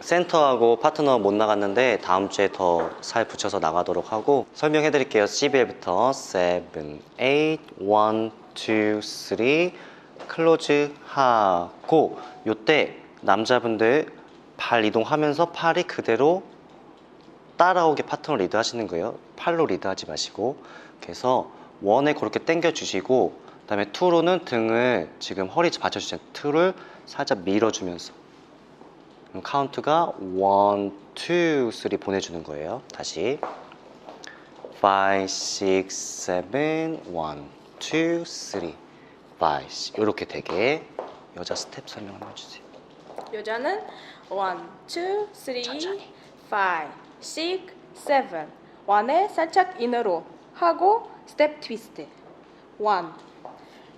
센터하고 파트너 못 나갔는데 다음 주에 더 살 붙여서 나가도록 하고 설명해 드릴게요. CBL부터 7, 8, 1, 2, 3 클로즈 하고 요때 남자분들 발 이동하면서 팔이 그대로 따라오게 파트너 리드 하시는 거예요. 팔로 리드 하지 마시고. 그래서 원에 그렇게 당겨 주시고 그다음에 투로는 등을 지금 허리 받쳐 주세요. 투를 살짝 밀어 주면서 그럼 카운트가 1 2 3 보내 주는 거예요. 다시. 5 6 7 1 2 3 5 이렇게 되게 여자 스텝 설명 한번 해 주세요. 여자는 1, 2, 3, 천천히. 5, 6, 7 원에 살짝 인으로 하고 스텝 트위스트 1,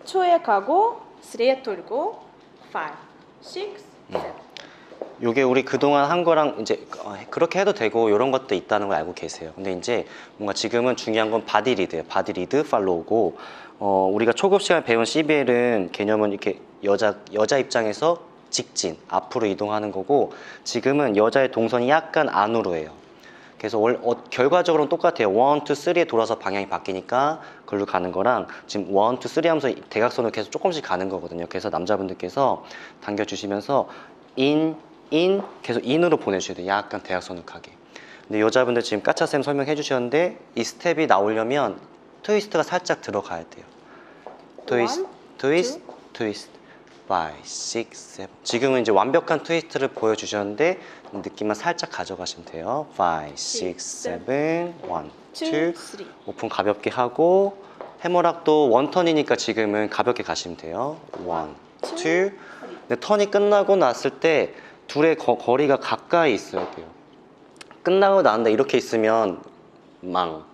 2에 가고 3에 돌고 5, 6, 7 요게 우리 그동안 한 거랑 이제 어, 그렇게 해도 되고 이런 것도 있다는 걸 알고 계세요. 근데 이제 뭔가 지금은 중요한 건 바디 리드예요. 바디 리드 팔로우고 어, 우리가 초급 시간에 배운 CBL은 개념은 이렇게 여자 여자 입장에서 직진 앞으로 이동하는 거고 지금은 여자의 동선이 약간 안으로 해요. 그래서 월, 어, 결과적으로는 똑같아요. 1, 2, 3에 돌아서 방향이 바뀌니까 그걸로 가는 거랑 지금 1, 2, 3 하면서 대각선으로 계속 조금씩 가는 거거든요. 그래서 남자분들께서 당겨주시면서 인, 인, 계속 인으로 보내주셔야 돼요. 약간 대각선으로 가게. 근데 여자분들 지금 까차쌤 설명해 주셨는데 이 스텝이 나오려면 트위스트가 살짝 들어가야 돼요. 트위스트, 트위스트, 트위스트. 5, 6, 7. 지금은 이제 완벽한 트위스트를 보여주셨는데 느낌만 살짝 가져가시면 돼요. 5, 6, 7, 1, 2, 3 오픈 가볍게 하고 해머락도 원턴이니까 지금은 가볍게 가시면 돼요. 1, 2. 근데 턴이 끝나고 났을 때 둘의 거, 거리가 가까이 있어야 돼요. 끝나고 나는데 이렇게 있으면 망.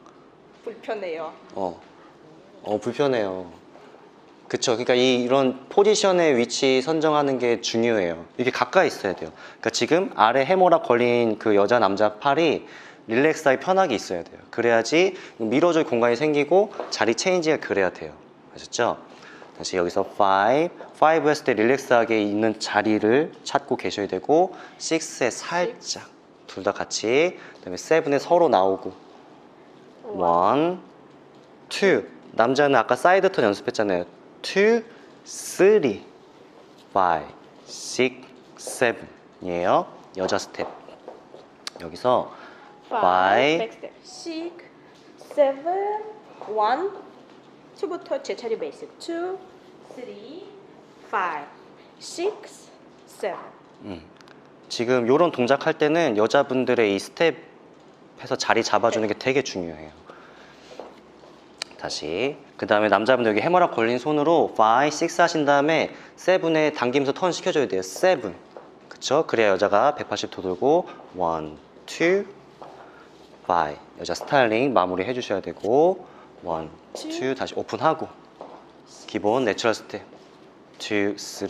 불편해요 어, 어 불편해요. 그쵸. 그러니까 이, 이런 포지션의 위치 선정하는 게 중요해요. 이게 가까이 있어야 돼요. 그러니까 지금 아래 해모락 걸린 그 여자 남자 팔이 릴렉스하게 편하게 있어야 돼요. 그래야지 밀어줄 공간이 생기고 자리 체인지가 그래야 돼요. 아셨죠? 다시 여기서 5, 5 했을 때 릴렉스하게 있는 자리를 찾고 계셔야 되고 6에 살짝 둘 다 같이 그다음에 7에 서로 나오고 원, 투. 남자는 아까 사이드 턴 연습했잖아요. 투, 쓰리, 파이, 식, 세븐. 이에요. 여자 스텝. 여기서 5, Five. 백스텝 6, 7, 1 2부터 제 차례 베이스 2, 3, 5, 6, 7 지금 이런 동작 할 때는 여자분들의 이 스텝에서 자리 잡아주는 게 되게 중요해요. 다시. 그 다음에 남자분들 여기 해머락 걸린 손으로 5, 6 하신 다음에 7에 당기면서 턴 시켜줘야 돼요. 7. 그쵸? 그래야 여자가 180도 돌고 1, 2, 5. 여자 스타일링 마무리 해주셔야 되고 1, 2 다시 오픈하고 기본 내추럴 스텝. 2, 3,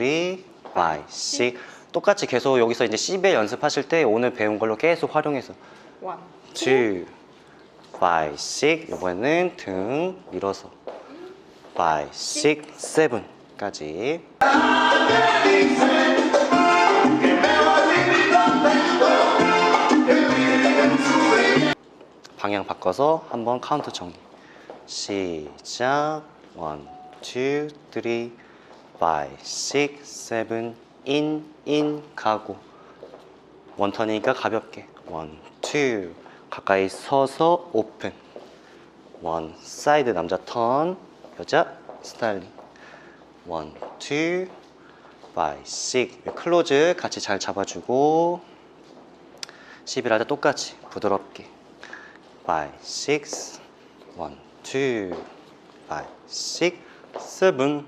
5, 6 똑같이 계속 여기서 이제 C벨 연습하실 때 오늘 배운 걸로 계속 활용해서. 1, 2, 5, 6 이번에는 등 밀어서 5, 6, 7까지. 방향 바꿔서 한번 카운트 정리 시작. 1, 2, 3, 5, 6, 7 인, 인 가고 원턴이니까 가볍게. 원, 투. 가까이 서서 오픈. 원 사이드 남자 턴. 여자 스타일링. 원, 투 파이, 식 클로즈 같이 잘 잡아주고. 11할 때 똑같이. 부드럽게. 5, 6 1, two, five, six, seven,